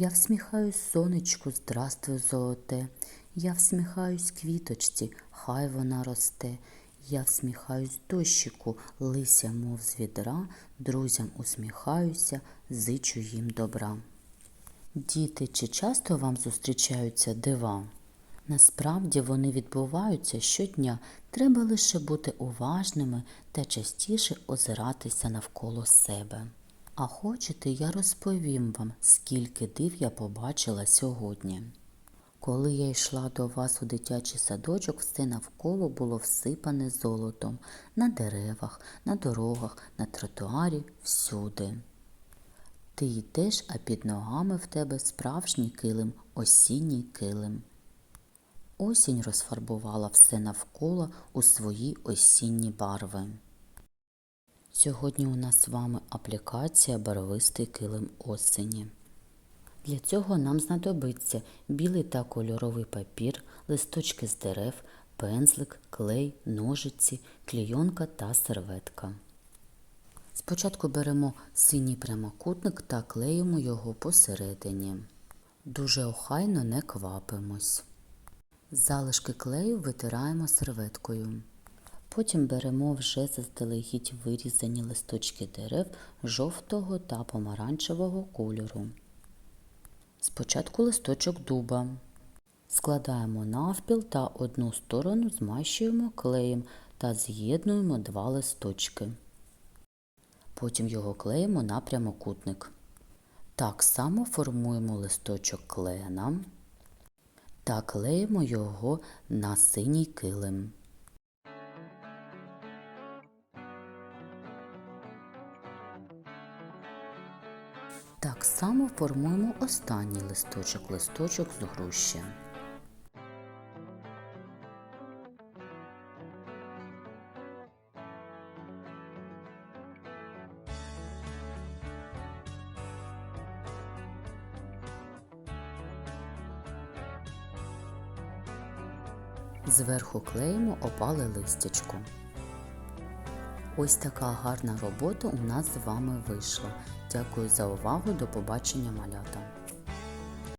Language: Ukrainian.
Я всміхаюсь сонечку, здравствуй, золоте. Я всміхаюсь квіточці, хай вона росте. Я всміхаюсь дощику, лися, мов з відра, друзям усміхаюся, зичу їм добра. Діти, чи часто вам зустрічаються дива? Насправді вони відбуваються щодня, треба лише бути уважними та частіше озиратися навколо себе. А хочете, я розповім вам, скільки див я побачила сьогодні. Коли я йшла до вас у дитячий садочок, все навколо було всипане золотом на деревах, на дорогах, на тротуарі, всюди. Ти йдеш, а під ногами в тебе справжній килим, осінній килим. Осінь розфарбувала все навколо у свої осінні барви. Сьогодні у нас з вами аплікація барвистий килим осені. Для цього нам знадобиться білий та кольоровий папір, листочки з дерев, пензлик, клей, ножиці, клійонка та серветка. Спочатку беремо синій прямокутник та клеїмо його посередині. Дуже охайно не квапимось. Залишки клею витираємо серветкою. Потім беремо вже заздалегідь вирізані листочки дерев жовтого та помаранчевого кольору. Спочатку листочок дуба. Складаємо навпіл та одну сторону змащуємо клеєм та з'єднуємо два листочки. Потім його клеїмо на прямокутник. Так само формуємо листочок клена та клеїмо його на синій килим. Так само формуємо останній листочок, листочок з груші. Зверху клеїмо опале листячко. Ось така гарна робота у нас з вами вийшла. Дякую за увагу. До побачення, малята!